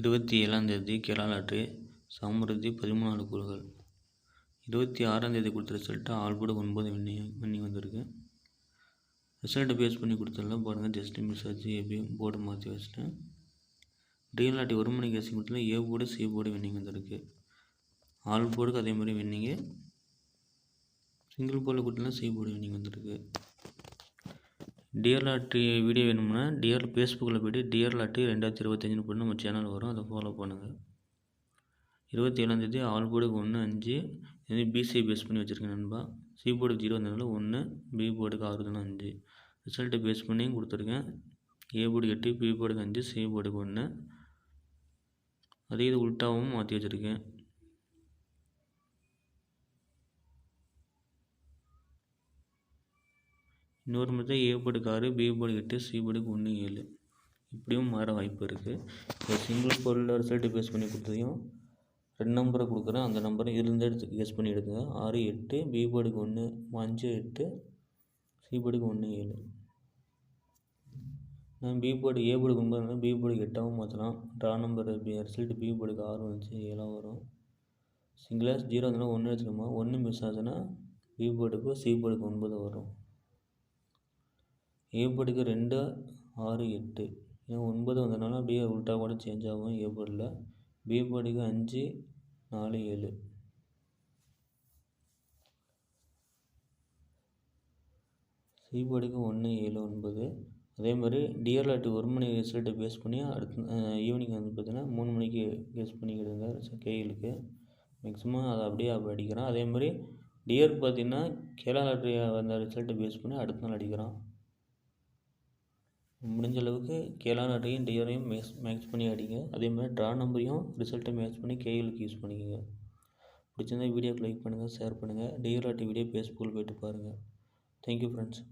இருபத்தி ஏழாந்தேதி தேதி லாட்ரி சமருத்தி பதிமூணாவது கூறுகள். இருபத்தி ஆறாந்தேதி கொடுத்த ரிசல்ட்டு ஆல் ஒன்பது வின்னிங் வின்னிங் வந்திருக்கு. ரிசல்ட்டை பேஸ் பண்ணி கொடுத்ததில் பாருங்கள் ஜஸ்ட் மிஸ் ஆச்சு ஏபி போர்டு மாற்றி வச்சுட்டேன் ரியல் லாட்டி ஒரு மணிக்கு கேசிங் கொடுத்ததில் A board C board winning வந்திருக்கு. ஆல் போர்டுக்கு அதே மாதிரி வின்னிங்கு சிங்கிள் போர்டில் கொடுத்ததில் சி போர்டு வின்னிங் வந்திருக்கு. டிஆர் லாட்ரி வீடியோ வேணும்னா டிஆர் ஃபேஸ்புக்கில் போய்ட்டு டிஆர் லாட்ரி ரெண்டாயிரத்தி இருபத்தஞ்சுன்னு போட்டு நம்ம சேனல் வரும். அதை ஃபாலோ பண்ணுங்கள் இருபத்தி ஏழாந்தேதி ஆல் போர்டுக்கு ஒன்று அஞ்சு. இது பிசிஐ பேஸ் பண்ணி வச்சுருக்கேன் நண்பா. சி போர்டுக்கு ஜீரோ வந்ததுனால ஒன்று பி போர்டுக்கு ஆறு தானே அஞ்சு. ரிசல்ட்டை பேஸ் பண்ணியும் கொடுத்துருக்கேன். ஏ போர்டுக்கு எட்டு பி போர்டுக்கு அஞ்சு சி போர்டுக்கு ஒன்று அதே இது உல்ட்டாவும் மாற்றி வச்சுருக்கேன். இன்னொரு முறை ஏ போர்டுக்கு ஆறு பி போர்டுக்கு எட்டு சி போர்டுக்கு ஒன்று ஏழு. இப்படியும் மாற வாய்ப்பு இருக்குது இப்போ சிங்கிள் பொருளில் ரிசல்ட்டு பேஸ் பண்ணி கொடுத்ததையும் ரெண்டு நம்பரை கொடுக்குறேன். அந்த நம்பரை இதுலேருந்து எடுத்து கெஸ் பண்ணி எடுத்துங்க. ஆறு எட்டு பி போர்டுக்கு ஒன்று அஞ்சு எட்டு சி போர்டுக்கு ஒன்று ஏழு. நான் பி போர்டு ஏ போர்டுக்கு ஒன்பது பி போர்டுக்கு எட்டாகவும் மாற்றலாம். ட்ரா நம்பர் ரிசல்ட் பி போர்டுக்கு ஆறு வந்துச்சு ஏழாக வரும். சிங்கிளாக ஜீரோ வந்ததுனா ஒன்று எடுத்துக்கோமா ஒன்று மிஸ் ஆச்சுன்னா பி போர்டுக்கு சி போர்டுக்கு ஒன்பது வரும். ஏ போர்டுக்கு ரெண்டு ஆறு எட்டு. ஏன்னா ஒன்பது வந்ததுனால அப்படியே உல்ட்டா கூட சேஞ்ச் ஆகும் ஏ போர்டில் பி போர்டுக்கு அஞ்சு நாலு ஏழு. சி போர்டுக்கு ஒன்று ஏழு ஒன்பது. அதே மாதிரி டிஆர் ஒரு மணி ரிசல்ட்டை பேஸ் பண்ணி அடுத்த ஈவினிங் வந்து பார்த்தீங்கன்னா மூணு மணிக்கு பேஸ் பண்ணிக்கிடுங்க கேஎலுக்கு மேக்ஸிமம் அதை அப்படியே அடிக்கிறான். அதே மாதிரி டிஆர் பார்த்தீங்கன்னா கேரளா லாட்ரி வந்த ரிசல்ட்டை பேஸ் பண்ணி அடுத்த நாள் அடிக்கிறான். முடிஞ்ச அளவுக்கு கேலான அட்டையும் டிஆரையும் மேக்ஸ் மேட்ச் பண்ணி அடிங்க. அதே மாதிரி ட்ரா நம்பரையும் ரிசல்ட்டை மேட்ச் பண்ணி கேஎலுக்கு யூஸ் பண்ணிக்கோங்க. பிடிச்சிருந்தா வீடியோக்கு லைக் பண்ணுங்கள் ஷேர் பண்ணுங்கள் டிஆர் அட்டை வீடியோ ஃபேஸ்புக்கில் போய்ட்டு பாருங்கள் தேங்க்யூ ஃப்ரெண்ட்ஸ்